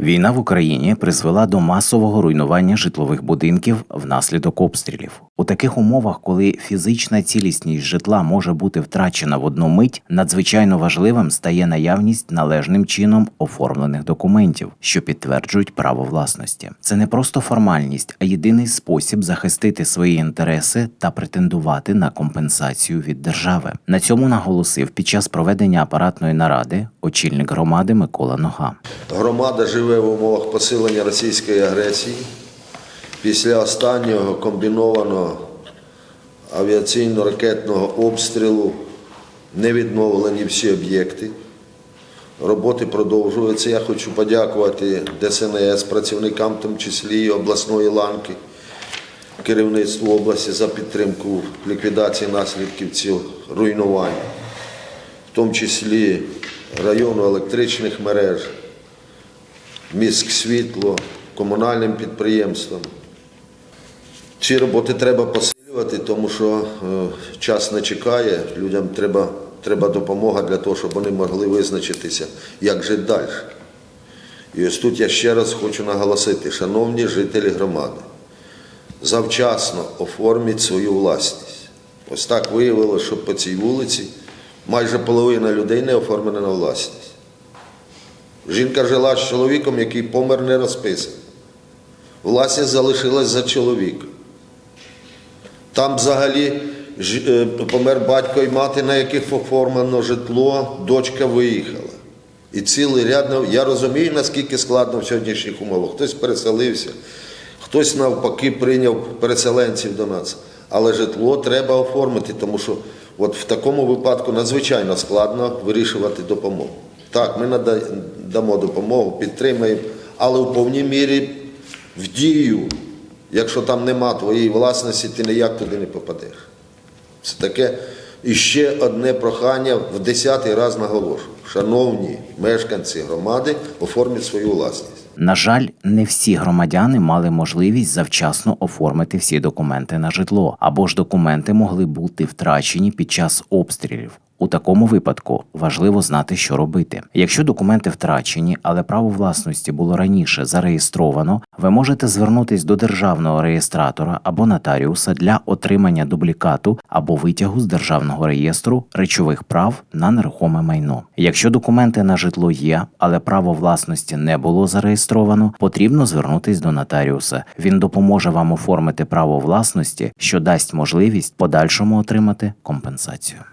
Війна в Україні призвела до масового руйнування житлових будинків внаслідок обстрілів. У таких умовах, коли фізична цілісність житла може бути втрачена в одну мить, надзвичайно важливим стає наявність належним чином оформлених документів, що підтверджують право власності. Це не просто формальність, а єдиний спосіб захистити свої інтереси та претендувати на компенсацію від держави. На цьому наголосив під час проведення апаратної наради очільник громади Микола Нога. Громада живе в умовах посилення російської агресії. Після останнього комбінованого авіаційно-ракетного обстрілу не відновлені всі об'єкти. Роботи продовжуються. Я хочу подякувати ДСНС, працівникам, в тому числі і обласної ланки, керівництву області за підтримку ліквідації наслідків цих руйнувань, в тому числі району електричних мереж, міськ світло, комунальним підприємствам. Ці роботи треба посилювати, тому що е, час не чекає, людям треба, треба допомога для того, щоб вони могли визначитися, як жити далі. І ось тут я ще раз хочу наголосити, шановні жителі громади, завчасно оформіть свою власність. Ось так виявилося, що по цій вулиці майже половина людей не оформлена на власність. Жінка жила з чоловіком, який помер не розписаний. Власність залишилась за чоловіком. Там взагалі е, помер батько і мати, на яких оформлено житло, дочка виїхала. І цілий ряд, я розумію, наскільки складно в сьогоднішніх умовах. Хтось переселився, хтось навпаки прийняв переселенців до нас. Але житло треба оформити, тому що от в такому випадку надзвичайно складно вирішувати допомогу. Так, ми нада- дамо допомогу, підтримаємо, але в повній мірі в дію. Якщо там нема твоєї власності, ти ніяк туди не попадеш. Це таке. І ще одне прохання в десятий раз наголошую. Шановні мешканці громади, оформіть свою власність. На жаль, не всі громадяни мали можливість завчасно оформити всі документи на житло, або ж документи могли бути втрачені під час обстрілів. У такому випадку важливо знати, що робити. Якщо документи втрачені, але право власності було раніше зареєстровано, ви можете звернутись до державного реєстратора або нотаріуса для отримання дублікату або витягу з державного реєстру речових прав на нерухоме майно. Якщо документи на житло є, але право власності не було зареєстровано, потрібно звернутись до нотаріуса. Він допоможе вам оформити право власності, що дасть можливість подальшому отримати компенсацію.